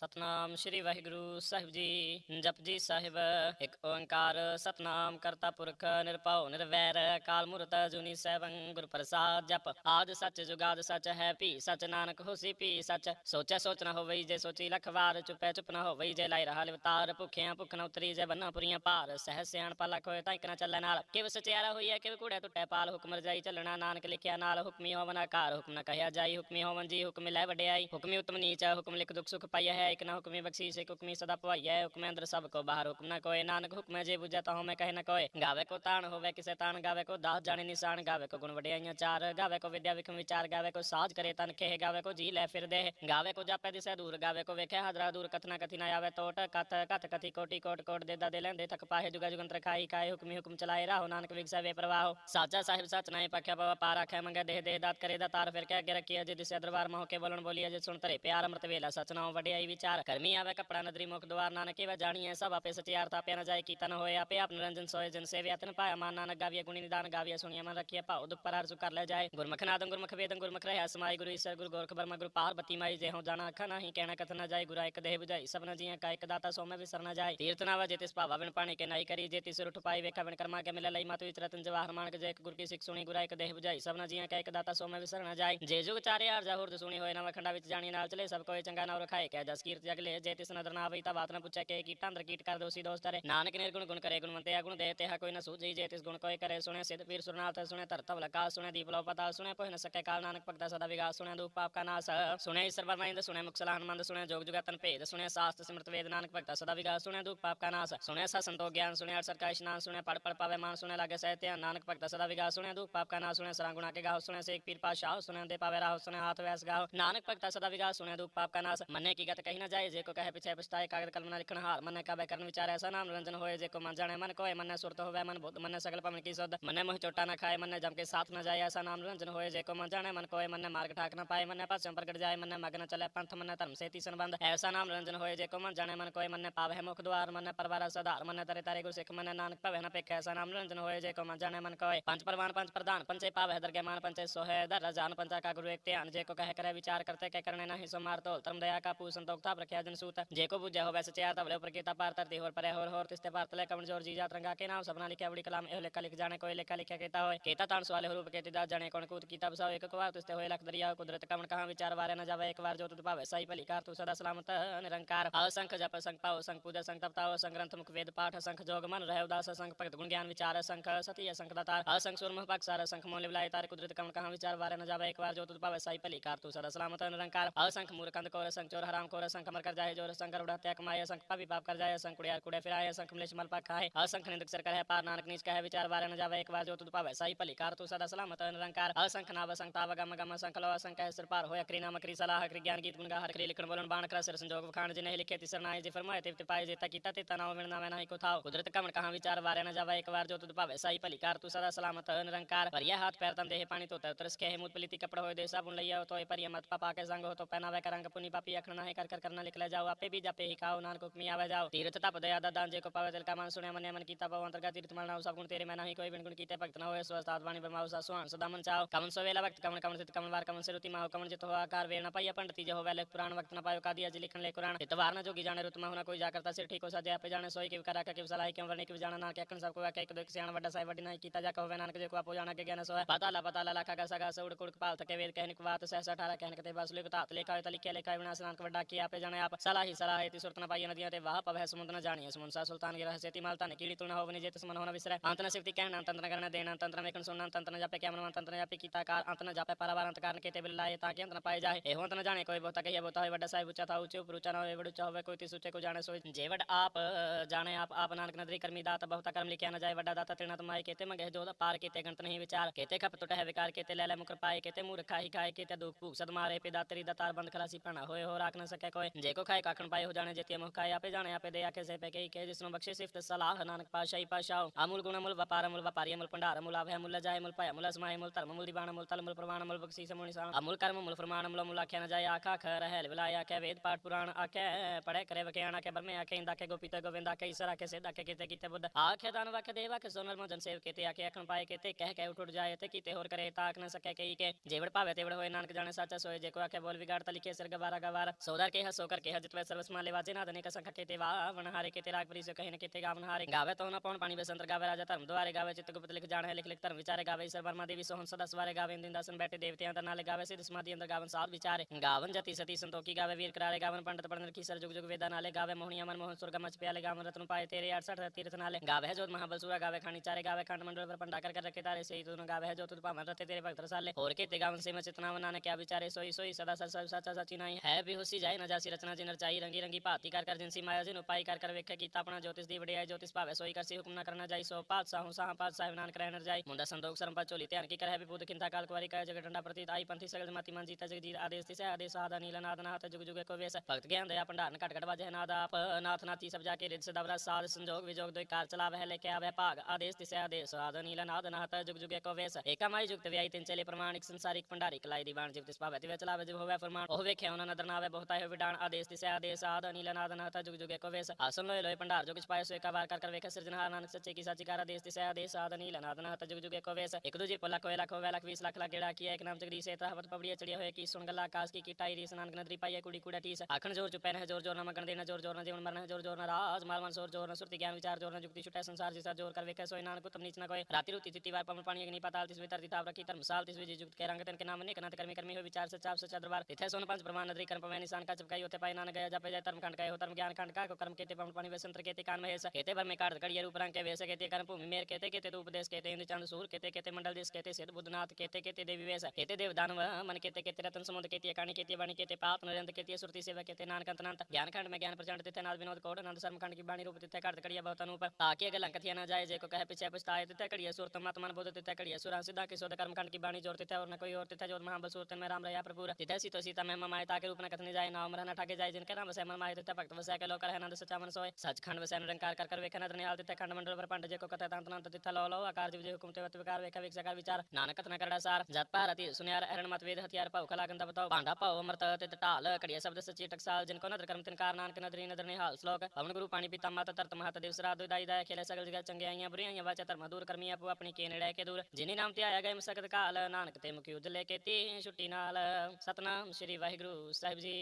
ਸਤਨਾਮ ਸ੍ਰੀ ਵਾਹਿਗੁਰੂ ਸਾਹਿਬ ਜੀ। ਜਪਜੀ ਸਾਹਿਬ, ਇੱਕ ਓੰਕਾਰ ਸਤਨਾਮ ਕਰਤਾ ਪੁਰਖ ਨਿਰਭਉ ਨਿਰਵੈਰ। ਕਾਲ ਮੂਰਤ ਜੁਨੀ ਸੈਭੰ ਗੁਰ ਪ੍ਰਸਾਦ ਜਪ। ਆਦ ਸੱਚ ਜੁਗਾਦ ਸੱਚ ਹੈ, ਭੀ ਸੱਚ ਨਾਨਕ ਹੋਸੀ ਭੀ ਸੱਚ। ਸੋਚੈ ਸੋਚ ਨਾ ਹੋਵਈ ਜੇ ਸੋਚੀ ਲਖ ਵਾਰ, ਚੁਪੈ ਚੁਪ ਨਾ ਹੋਵਈ ਜੇ ਲਾਈ ਰਹਾ ਲਿਵਤਾਰ। ਭੁਖਿਆਂ ਭੁਖ ਨਾ ਉਤਰੀ ਜੇ ਬੰਨਾ ਪੁਰੀਆਂ ਭਾਰ ਸਹਿ ਸਿਆਣ ਪਾ ਲਖ ਹੋਏ ਤਾਂ ਇਕ ਨਾ ਚੱਲੈ ਨਾਲ। ਕਿਵ ਸਚਿਆਰਾ ਹੋਈ ਹੈ ਕਿਵ ਕੂੜੈ ਟੁੱਟੈ ਪਾਲ। ਹੁਕਮ ਰਜਾਈ ਚੱਲਣਾ ਨਾਨਕ ਲਿਖਿਆ ਨਾਲ। ਹੁਕਮੀ ਹੋਵਨ ਆਕਾਰ, ਹੁਕਮ ਨਾ ਕਹਿਆ ਜਾਈ। ਹੁਕਮੀ ਹੋਵਨ ਜੀ ਹੁਕਮ ਲੈ ਵਡਿਆਈ। ਹੁਕਮੀ ਉਤਮ ਨੀਚ, ਹੁਕਮ ਲਿਖ ਦੁਖ ਸੁਖ ਪਾਈਆ ਹੈ। ਇਕ ਨਾ ਹੁਕਮੀ ਬਖਸ਼ੀਸ਼, ਇਕ ਹੁਕਮੀ ਸਦਾ ਭਵਾਈਆ ਹੈ। ਹੁਕਮ ਅੰਦਰ ਸਭ ਕੋ ਬਾਹਰ, ਹੁਕਮ ਨਾ ਕੋਏ। ਨਾਨਕ ਹੁਕਮ ਜੇ ਬੁਝੈ ਤਾਂ ਮੈਂ ਕਹੇ ਨਾ ਕੋਏ। ਗਾਵੇ ਕੋ ਤਾਣ, ਹੋਵੇ ਕਿਸੇ ਤਾਣ, ਗਾਵੇ ਕੋ ਦਾਸ ਜਾਣੇ ਨਿਸ਼ਾਨ। ਗਾਵੇ ਕੋ ਗੁਣ ਵਡਿਆਈਆਂ ਚਾਰ, ਗਾਵੇ ਕੋ ਵਿਦਿਆ ਵਿਖਮ ਵਿਚਾਰ। ਗਾਵੇ ਕੋ ਸਾਜ ਕਰੇ ਤਨ ਖੇ ਗਾਵੇ ਕੋ ਜੀ ਲੈ ਫਿਰਦੇ। ਗਾਵੇ ਕੋ ਜਾਪੈ ਦਿਸੈ ਦੂਰ, ਗਾਵੇ ਕੋ ਵੇਖੇ ਹਾਦਰਾ ਦੂਰ। ਕਥਨਾ ਕਥੀ ਨਾ ਆਵੇ ਟੋਟ ਕਥ ਕਥ ਕਥੀ ਕੋਟੀ ਕੋਟ ਕੋਟ ਦੇ ਦਾ ਦੇ ਲੈਂਦੇ। ਤੱਕ ਪਾਹੇ ਜੁਗਾ ਜੁਗੰਤਰ ਖਾਈ ਕਾਏ ਹੁਕਮੀ ਹੁਕਮ ਚਲਾਏ ਰਾਹੋ। ਨਾਨਕ ਵਿਗਸੈ ਵੇ ਪ੍ਰਵਾਹੋ। ਸਾਚਾ ਸਾਹਿਬ ਸਚ ਨਾਏ ਪਖਿਆ ਪਵਾ ਪਾਰ ਆਖੈ ਮੰਗੇ ਦੇਹ ਦੇਹ ਦਾਤ ਕਰੇ ਦਾ ਤਾਰ। ਫਿਰ ਕੇ ਅੱਗੇ ਰੱਖੀ ਅਜੇ ਦਿਸੈ ਦਰਬਾਰ ਮਹੁ ਕੇ ਬੋਲਣ ਬੋਲੀ ਅਜੇ ਸੁਣ ਤਰੇ ਪਿਆਰ। ਅੰਮ੍ਰਿਤ ਵੇਲਾ ਸਚ ਨਾਉ ਵਡਿਆਈ વિચાર કરમી આવે કપડા નદરી મુખ દ્વાર નાનક એવા જાણીએ સબ આપે સચિયાર તાપ્યા ન જાય કીતન હોય આપે આપ નિરંજન ਸੋਏ ਜਨ સેવ્યા તન પાય અમાર નાનક ગાવ્ય ગુણી નિદાન ગાવ્ય સુણિયા મન રખીએ પાવ દુઃખ પર હરસુ કર લે જાય ગુરમખ નાદં ગુરમખ વેદં ગુરમખ રહ્યા સમાય ગુરુ ઈશ્વર ગુરુ ગોરખ બ્રહ્મ ગુરુ પાર્વતી માઈ જે હું જાણા ખા નહીં ਕਹਿਣਾ ਕਥਨਾ ਜਾਏ, ਗੁਰਾ ਇਕ ਦੇਹ ਬੁਝਾਈ ਸਭਨਾ ਜੀਆਂ ਕਾ ਦਾਤਾ ਸੋ ਮੈਂ ਵਿਸਰਨਾ ਜਾਏ। ਤੀਰਥ ਨਾਵਾ ਜੇ ਤਿਸ ਭਾਵਾ ਵਿਣ ਪਾਣੀ ਕੇ ਨਾਈ ਕਰੀ, ਜੇ ਤਿਸ ਰੁਠ ਪਾਈ ਵੇਖਾ ਵਿਣ ਕਰਮਾ ਕੇ ਮਿਲੇ ਲਈ ਮਾਤੂ ਵਿਚ ਰਤਨ ਜਵਾਹਰ ਮਾਨਕ, ਜੇ ਇਕ ਗੁਰ ਕੀ ਸਿੱਖ ਸੁਣੀ, ਗੁਰਾ ਇਕ ਦੇਹ ਬੁਝਾਈ ਸਭਨਾ ਜੀਆਂ ਕਾ ਦਾਤਾ ਸੋ ਮੈਂ ਵਿਸਰਨਾ ਜਾਏ। ਜੇ ਜੁਗ ਚਾਰੇ ਹਰ ਜਾਹੁਰ ਸੁਣੀ ਹੋਏ ਨਾ ਵਖੰਡਾ ਵਿੱਚ ਜਾਣੀ, ਨਾਲ ਚਲੇ ਸਭ ਕੋਈ ਚੰਗਾ ਨਾਮ ਰਖਾਏ, ਕਹਿ ਜਾ ਤਿਸ ਨਦਰ ਨਾ ਆਵਈ ਤਾਂ ਬਾਤ ਨਾ ਪੁੱਛੇ ਕੇ ਕੀਟਾਂ ਅੰਦਰ ਕੀਟ ਕਰ ਦੋਸੀ ਦੋਸਤ ਰੇ ਨਾਨਕ ਨਿਰਗੁਣ ਗੁਣ ਕਰੇ ਗੁਣਵੰਤੇ ਆ ਗੁਣ ਦੇ ਤੇ ਹਾ ਕੋਈ ਨਾ ਸੂਝੀ ਜੇ ਤਿਸ ਗੁਣ ਕੋਏ ਕਰੇ ਸੁਣੇ ਸਿਧ ਪੀਰ ਸੁਰਨਾਲ ਤੇ ਸੁਣੇ ਧਰਤਵ ਲਕਾ ਸੁਣੇ ਦੀਪ ਲੋ ਪਤਾ ਸੁਣੇ ਪੋਹ ਨ ਸਕੇ ਕਾਲ ਨਾਨਕ ਭਗਤਾ ਸਦਾ ਵਿਗਾਸ ਸੁਣੇ ਦੂਪ ਪਾਪ ਕਾ ਨਾਸ ਸੁਣੇ ਈਸ਼ਰ ਬਰਮਾਇੰਦ ਸੁਣੇ ਮੁਖ ਸਲਾਹਨ ਮੰਦ ਸੁਣੇ ਜੋਗ ਜੁਗਤਨ ਭੇਦ ਸੁਣੇ ਸਾਸਤ ਸਿਮਰਤ ਵੇਦ ਨਾਨਕ ਭਗਤਾ ਸਦਾ ਵਿਗਾਸ ਸੁਣੇ ਦੂਪ ਪਾਪ ਕਾ ਨਾਸ ਸੁਣੇ ਸਾ ਸੰਤੋਖ ਗਿਆਨ ਸੁਣੇ ਅਰਸਰ ਕਾ ਇਸ਼ਨਾਨ ਸੁਣੇ ਪੜ ਪੜ ਪਾਵੇ ਮਾਨ ਸੁਣੇ ਲਾਗੇ ਸਹਿ ਧਿਆਨ ਨਾਨਕ ਭਗਤਾ ਸਦਾ ਵਿਗਾਸ ਸੁਣੇ ਦੂਪ ਪਾਪ ਕਾ ਨਾਸ ਸੁਣੇ ਸਰਾਂ ਗੁਣਾ ਕੇ ਗਾਹ ਸੁਣੇ ਸੇਕ ਪੀਰ ਪਾਸ਼ਾ ਸੁਣੇ ਦੇ ਪਾਵੇ ਰਾਹ ਸੁਣੇ ਹਾਥ ਵੈਸ ਗਾਹ ਨਾਨਕ ਭਗਤਾ ਸਦਾ ਵਿਗਾਸ कही ना जाए जेको कहे पिछे पिछताए कागद कलम लिखण हार, मन कबे करण विचार, ऐसा नाम रंजन होए जेको मन जाने, मन कोए, तो मन सुरत हो मन भूत मन सकल पवन की सद मन मोह चोटा ना खाए, मन जम के साथ न जाए, ऐसा नाम रंजन होए जेको मन जाने, मन कोए, मन मार्ग ठाक न पाए, मन पास प्रकट जाए, मन मग्न चले पंथ, मन धर्म से तीसन बंद ऐसा नाम रंजन होए जेको मन जाने, मन कोए, मन पावे मुख द्वार, मन परवार सदार, मन तरे तारे गुरु सिख, मन नानक पवे न पेख, ऐसा नाम रंजन होए जेको मन जाने, मन कोए, पंच प्रवान, पंच प्रधान, पंचे पावे दर के मान पंचे सोहे, दर जान, पंचा का गुरु एक ध्यान जेको कहे करे विचार करते के करने नहीं सो मार तोल, धर्म दया का पू तो उपता प्रख्याजन सूत। जेको बुझे हो वैसे चया तबले ऊपर गीता पार तरती होर परे होर होर तिस्ते पार तले ज़ोर जी जात रंगा के नाम। सबना लिखे अवड़ी कलाम, एह लेखा लिख जाने कोई लेखा लिखे केता होए केता ताण सवाले हुरूप केती दास जाने कौन कूद कीता बसाओ, एक कुवार तिस्ते होए लख दरिया, कुदरत कमन कहाँ विचार वारे न जावे। एक बार जो तुद पावे सही पली कार, तू सदा सलामत निरंकार। आओ संख जप, संख पाओ, संख पूजा, संख तप्ताओ, संख ग्रंथ मुख वेद पाठ, संख जोग मन, रहे उदास, संख भगत गुण ज्ञान विचार, संख सतीय संख दातार असंख सुरम पक सारा, संख मोल बिलाय तार, कुदरत कमन कहाँ विचार वारे न जावे। एक बार जो तुद पावे सही पली कार, तू सदा सलामत निरंकार। आओ संख मूर्खंद कोर, संख चोर हराम कोर असंख अमर कर जाए, ज़ोर असंख करोड़ हत्या कमाए असंख पापी पाप कर जाए असंख कुड़िया कुड़े फिराए असंख मलेश मल पा खाए असंख निंदक सर कहे पार नानक नीच कहे, विचार बारे न जावे, एक बार जो तुद पावे, सही पली कार, तू सदा सलामत निरंकार असंख नाव असंख ताव, गम गम असंख लो असंख सिर पार होया क्री नाम क्री सलाह क्री ज्ञान, गीत गुणगा हर क्री लिखन, बोलन, बाण, कर, सिर संजोग खान जी लिखे, तिसर नाय जी फरमाए तिप तिपाए जेता कीता ते तनाव मिलना मैं नहीं को थाव कुदरत कमन कहाँ, विचार बारे न जावे, एक बार जो तुद पावे, सही पली कार, तू सदा सलामत निरंकार पर यह हाथ पैर तन देह पानी तो तरस के मुत पलीती कपड़ा होए दे साबुन लइया हो तो ए पर मत पापा के संग हो तो पहनावे करंग पुनी पापी अखना है कर कर करना लिख ले जाओ, आपे भी जापे ही, खाओ नानक हुक्मी आवे, जाओ। तीर्थ तप दया दान, जे को पावे, तिल का मन सुने, मन मन कीता पव अंतर्गत तीर्थ मल सब गुण तेरे मैं नहीं कोई बिन गुण कीते, भक्त न होए, स्वस्थ आत्मानी ब्रह्मा उसा सुहान सदा मन चाओ। कमन सवेला वक्त कमन कमन सित कमन वार, कमन सिरुति माओ, कमन जित हो आकार, वेल न पाइया, पंडित जे होवे लेख पुराण वक्त न पायो, कादिया जी लिखन ले कुरान इतवार न जोगी जाने, रुत होना कोई जा करता सिर ठीक हो सदे आपे जाने, सोई के करा के सलाह के वर्णी के जाना ना के अकन सबको एक दो सियाण, वड्डा साई वड्डी नहीं कीता जा कहो नानक जे को आपो जाना, के ज्ञान सोए पता ला पता ला लाखा का सगा सौड़ कुड़, पाल थके, वेद कहने की बात सहसा अठारह कहने के बस लिख तात लेखा है लिखे विनाश, नानक, वड्डा की आपे जाने आप सलाह ही सलाह है सुरत न पाइया नदियां ते वाह पवह समुद्र न जानिए समुंसा सुल्तान गिरह सेति मालता ने कीड़ी तुलना होवनी जेत समन होना विसरे अंत न सिफति कहना तंत्र करना देना तंत्र में कन सुनना तंत्र न जापे क्या मन तंत्र न जापे कीता कार अंत न जापे परवार अंत कारण केते बिल्लाए ताकि अंत न पाए जाए एहो अंत न जाने कोई बहुता कहिए बहुता है बड़ा साहिब ऊंचा था ऊंचे ऊपर ऊंचा न होए बड़ूचा होवे कोई तिस ऊंचे को जाने सोई जेवड आप जाने आप आप नानक नदरी कर्मी दाता बहुता कर्म लिखिया न जाए बड़ा दाता तिरना तुमाए केते मंगे जो पार केते गंत नहीं विचार केते खप टुट है विकार केते ले ले मुकर पाए केते मुंह रखा ही खाए केते दुख भूख सद मारे पे दातरी दातार बंद खलासी पना होए हो राख न सके कोई जे को खाए काखन पाए हो जाने जेते मुख खाए, आपे जाने, आपे दे आके से पे के के, जिसनु बख्शे सिफत सलाह, नानक पाशाई पाशाओ अमूल गुण अमूल व्यापार अमूल व्यापारी अमूल भंडार अमूल आभय अमूल जाय अमूल पाय अमूल समाय अमूल धर्म अमूल दीवान अमूल तल अमूल प्रमाण अमूल बख्शी समूल निशान अमूल कर्म अमूल फरमान अमूल अमूल आख्या न जाय, आखा खर है विलाया के वेद पाठ पुराण आखे पढ़े करे वख्यान के ब्रह्मे आखे इंदा के गोपित गोविंद आखे ईश्वर आखे सिद्ध आखे किते किते बुद्ध। आखे दान वाखे देवा के सोनल मोजन सेव केते आखे अखन पाए केते कह के उठ उठ जाए ते, किते होर करे, ताक न सके कई के। जेवड़ पावे तेवड़ होए, नानक जाने, साचा सोए, जे को आखे बोल बिगाड़ तलिके सिर गवारा, गवार। सौदार के न सोकर के हजत सर्वस माले वाजे ना धने कसं खटे ते वन हारे के ते राग परिसो कहे न के ते गावन हारे। गावे तो न पौन पानी बसंत गावे, राजा धर्म द्वारे गावे, चित्त गुप्त लिख जाने लिख लिख धर्म विचारे गावे, ईश्वर वर्मा देवी सोहन सदा सवारे गावे इंदिन दासन बैठे देवते अंदर नाले गावे, सिद्ध समाधि अंदर गावन साध विचारे। गावन जति सती संतोखी गावे, वीर करारे गावन, पंडित पंडित की सर जुग जुग वेदा नाले गावे, मोहनी अमर मोहन सुरगम मच प्याले गावन, रत्न पाए तेरे अड़सठ तीर्थ नाले। गावे जो जोत गावे खानी चारे, गावे खंड मंडल पर पंडा कर रखे तारे, सही दोनों गावे जो जोत पावन रते तेरे भक्त रसाले और के ते गावन से मैं चितना बनाने क्या विचारे, सोई सोई सदा सर सर सचा सची नहीं है। भी होसी जाए न ਹੁਸੀ ਰਚਨਾ ਜਿਨ ਰਚਾਈ, ਰੰਗੀ ਰੰਗੀ ਭਾਤੀ ਕਰ ਕਰ ਜਿਨਸੀ ਮਾਇਆ ਜਿਨ ਉਪਾਈ ਕਰ ਕਰ ਵੇਖੇ ਕੀਤਾ ਆਪਣਾ ਜੋਤਿਸ ਦੀ ਵਡਿਆਈ, ਜੋਤਿਸ ਭਾਵੇ ਸੋਈ ਕਰਸੀ ਹੁਕਮ ਨਾ ਕਰਨਾ ਜਾਈ, ਸੋ ਪਾਤਸ਼ਾਹ ਹੂੰ, ਸਾਹ ਸਾਹਿਬ ਨਾਨਕ ਰਹਿਣ ਨਰ ਮੁੰਡਾ ਸੰਦੋਖ ਸਰਮ ਪਾ ਝੋਲੀ, ਧਿਆਨ ਕੀ ਕਰਹਿ ਵੀ ਕਿੰਤਾ ਕਾਲ ਕੁਵਾਰੀ ਕਾ ਜਗ ਡੰਡਾ ਪ੍ਰਤੀ ਆਈ ਪੰਥੀ ਸਗਲ ਜਮਾਤੀ ਮਨ ਜੀਤਾ, ਜਗਜੀਤ ਆਦੇਸ ਤਿਸੈ ਆਦੇਸ ਆਦਾ ਨੀਲ ਨਾਦ ਨਾਥ, ਜੁਗ ਜੁਗ ਕੋ ਵੇਸ ਭਗਤ ਗਿਆਨ ਦਇਆ, ਭੰਡਾਰਨ ਘਟ ਘਟ ਵਾਜੇ ਨਾਦ ਆਪ, ਨਾਥ ਨਾਤੀ ਸਭ ਜਾ ਕੇ ਰਿਦ ਸਦਵਰਾ ਸਾਧ ਸੰਜੋਗ ਵਿਜੋਗ ਦੋਇ ਕਾਰ ਚਲਾਵੇ ਹੈ ਲੈ ਕੇ ਆਵੇ ਭਾਗ, ਆਦੇਸ ਤਿਸੈ ਆਦੇਸ ਆਦਾ ਨੀਲ ਨਾਦ ਨਾਥ, ਜੁਗ ਜੁਗ ਕੋ ਵੇਸ ਏਕਾ ਮਾਈ ਜੁਗਤ ਵਿਆਈ ਤਿੰਨ ਚਲੇ ਪ੍ਰਮਾਣਿਕ, ਸੰਸਾਰਿਕ ਭੰਡਾਰੀ, ਕਲਾਈ ਦੀ ਬਾਣ ਜਿਵ ਤਿਸ ਭਾਵੇ ਤੇ ਚਲਾਵੇ, ਜਿਵ ਹੋਵੇ ਫਰਮਾਨ, ਉਹ ਵੇਖਿਆ, ਉਹਨਾਂ ਨਦਰ ਨਾਵੇ, ਬਹੁਤਾ ਹੈ डाण आदेश दिसे आदेश, आद अनिल नाद नाता जुग, जुगे को वेस आसन, लोय लोय, पंडार जो किस पाए सो एका कर कर, वेखे सृजनहार नानक सच्चे, की, साची, कार, आदेश दिसे आदेश, आद अनिल नाद जुग, जुगे को वेस एक दूजी पला कोयला को वेला बीस लाख लाख गेड़ा किया, एक नाम, जगदीश है त्रावत पबड़िया चढ़िया हुए की, सुन गला आकाश की, किटाई, रीस नानक नदरी पाई कुड़ी, कुड़ा, टीस। आखन ज़ोर चुपैन है ज़ोर ज़ोर न मगन देना, ज़ोर ज़ोर न जीवन मरना ज़ोर ज़ोर न राज, माल, मन ज़ोर ज़ोर न सुरति, ज्ञान, विचार, ज़ोर न जुक्ति छुटे संसार, जिसा, ज़ोर, कर, वेखे, सोय, नानक तुम नीच, न कोई रात्रि रुति तिथि वार, पवन पानी अग्नि, पाताल तिस वितर तिताव रखी धर्मसाल तिस विजय जुक्त के, रंग, तन, के, नाम ने कनात कर्मी कर्मी हो विचार से चाप से चंद्रवार तिथे सोन, पंच, ब्रह्मा नदरी कर्म पवै निशान का गई होते पाई नान गया जब तर्म खंड गए हो ज्ञान खंड का कर्म कहते ब्रह्म पानी वसंत्र कहते कान महेश कहते भर में कार्य गड़ियर उपरंग के वैसे कहते कर्म भूमि मेर कहते कहते उपदेश कहते इंद्र चंद्र सूर कहते कहते मंडल देश कहते सिद्ध बुद्धनाथ कहते कहते देवी वेश कहते देव दानव मन कहते कहते रतन समुद्र कहते कहानी कहते वाणी कहते पाप नरेंद्र कहते श्रुति सेवा कहते नानक अंतनाथ ज्ञान खंड में ज्ञान प्रचंड, तिथे नाथ विनोद कौड़ नंद शर्म खंड की वाणी रूप, तिथे कार्य कड़िया बहुत अनूप, ताकि गलंक थिया न जाए, जे को कहे पीछे पछता आए तिथे कड़िया सूर, तम आत्मान बोध, तिथे कड़िया सुरा सिद्धा के शोध कर्म खंड की वाणी जोड़ते थे और न कोई और, तिथे जो महाबल सूर में राम रया प्रभु तिथे सीतो सीता में ममाए ताकि रूप न कथने जाए, नाम रहना ठाके जाए जिनके नाम वसै मन माए तिथे भक्त वसै के लोक रहना सचा मन सोए सचखंड वसै निरंकार कर कर वेखन निहाल तिथे खंड मंडल पर पंड जे को कथा तंत नंत तिथे लो लो आकार जीव जे हुकुम ते विकार वेखा वेख सकार विचार नानक कथन करड़ा सार जत पारति सुनियार हरण मत वेद हथियार पाव खला गंदा बताओ भांडा पाव अमृत तित टाल कड़िया शब्द सची टकसाल जिनको नदर कर्म तिनकार नानक नदरी नदर निहाल श्लोक पवन गुरु पानी पिता माता तरत महत दिवस रात दाई दाय खेले सगल जगत चंगे आइयाँ बुरियाँ वाचा धर्म दूर करमियाँ पु अपनी के नेड़े के दूर जिनी नाम ते आया गए मुसकत काल नानक ते मुखी उजले के ती छुट्टी नाल सतनाम श्री वाहिगुरु साहिब जी